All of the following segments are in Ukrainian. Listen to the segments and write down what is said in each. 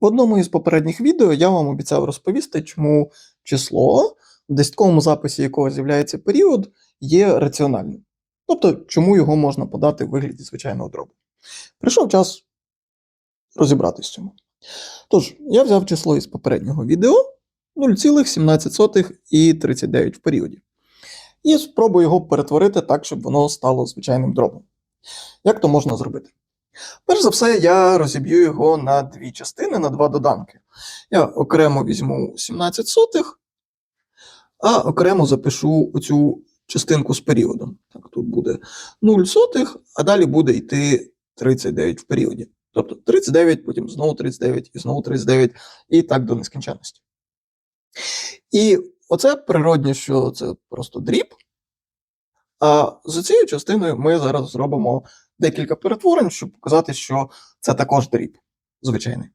В одному із попередніх відео я вам обіцяв розповісти, чому число, в десятковому записі якого з'являється період, є раціональним. Тобто, чому його можна подати в вигляді звичайного дробу. Прийшов час розібратися в цьому. Тож, я взяв число із попереднього відео 0,17 і 39 в періоді. І спробую його перетворити так, щоб воно стало звичайним дробом. Як то можна зробити? Перш за все, я розіб'ю його на дві частини, на два доданки. Я окремо візьму 17 сотих, а окремо запишу оцю частинку з періодом. Так, тут буде 0 сотих, а далі буде йти 39 в періоді. Тобто 39, потім знову 39 і знову 39, і так до нескінченності. І оце природне, що це просто дріб. А з цією частиною ми зараз зробимо декілька перетворень, щоб показати, що це також дріб звичайний.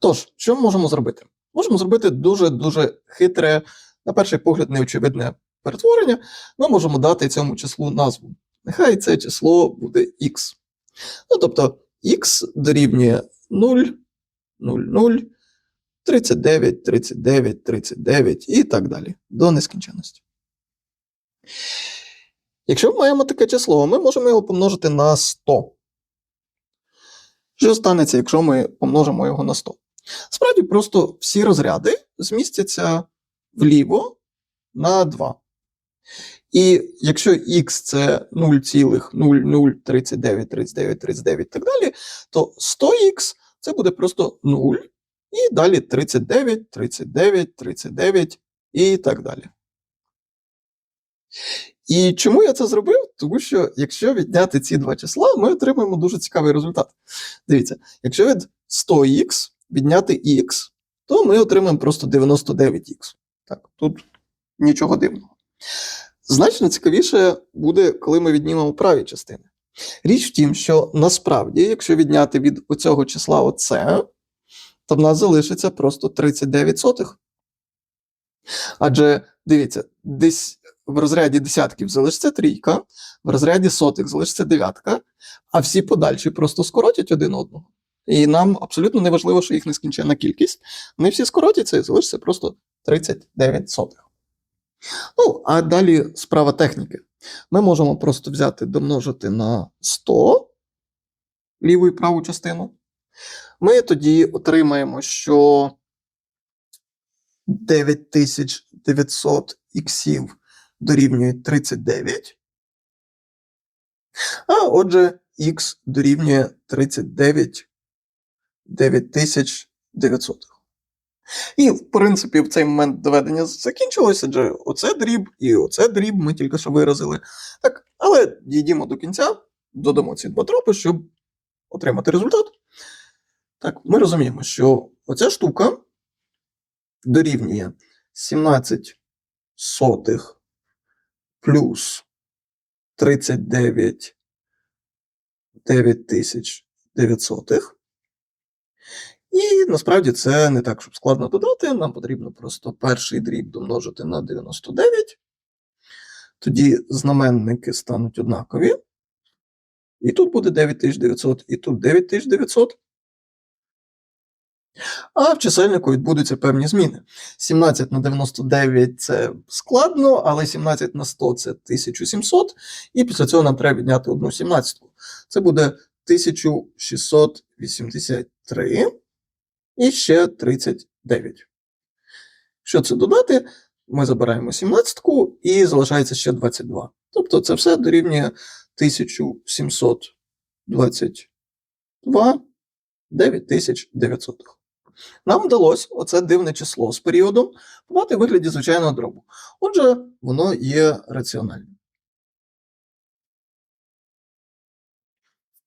Тож, що ми можемо зробити? Можемо зробити дуже-дуже хитре, на перший погляд, неочевидне перетворення. Ми можемо дати цьому числу назву. Нехай це число буде x. Ну, тобто x дорівнює 0, 0, 0, 39, 39, 39 і так далі до нескінченності. Якщо ми маємо таке число, ми можемо його помножити на 100. Що станеться, якщо ми помножимо його на 100? Справді, просто всі розряди змістяться вліво на 2. І якщо х це 0,0039, 39, 39 і так далі, то 100х це буде просто 0, і далі 39, 39, 39 і так далі. І чому я це зробив? Тому що якщо відняти ці два числа, ми отримаємо дуже цікавий результат. Дивіться, якщо від 100х відняти х, то ми отримаємо просто 99х. Так, тут нічого дивного. Значно цікавіше буде, коли ми віднімемо праві частини. Річ в тім, що насправді, якщо відняти від оцього числа оце, то в нас залишиться просто 39 сотих. Адже дивіться, десь в розряді десятків залишиться трійка, в розряді сотих залишиться дев'ятка, а всі подальші просто скоротять один одного. І нам абсолютно не важливо, що їх нескінченна кількість. Вони всі скоротяться і залишиться просто 39 сотих. Ну, а далі справа техніки. Ми можемо просто взяти домножити на 100 ліву і праву частину. Ми тоді отримаємо, що 9900 іксів дорівнює 39. А отже, х дорівнює 39 9900. І, в принципі, в цей момент доведення закінчилося, адже оце дріб і оце дріб ми тільки що виразили. Так, але дійдімо до кінця, додамо ці два тропи, щоб отримати результат. Так, ми розуміємо, що оця штука дорівнює 17 сотих плюс 39 9900. І насправді це не так, щоб складно додати. Нам потрібно просто перший дріб домножити на 99. Тоді знаменники стануть однакові. І тут буде 9900, і тут 9900. А в чисельнику відбудуться певні зміни. 17 на 99 це складно, але 17 на 100 це 1700. І після цього нам треба відняти одну 17. Це буде 1683 і ще 39. Що це додати? Ми забираємо 17 і залишається ще 22. Тобто це все дорівнює 1722 9900. Нам вдалося оце дивне число з періодом подати в вигляді звичайного дробу. Отже, воно є раціональним.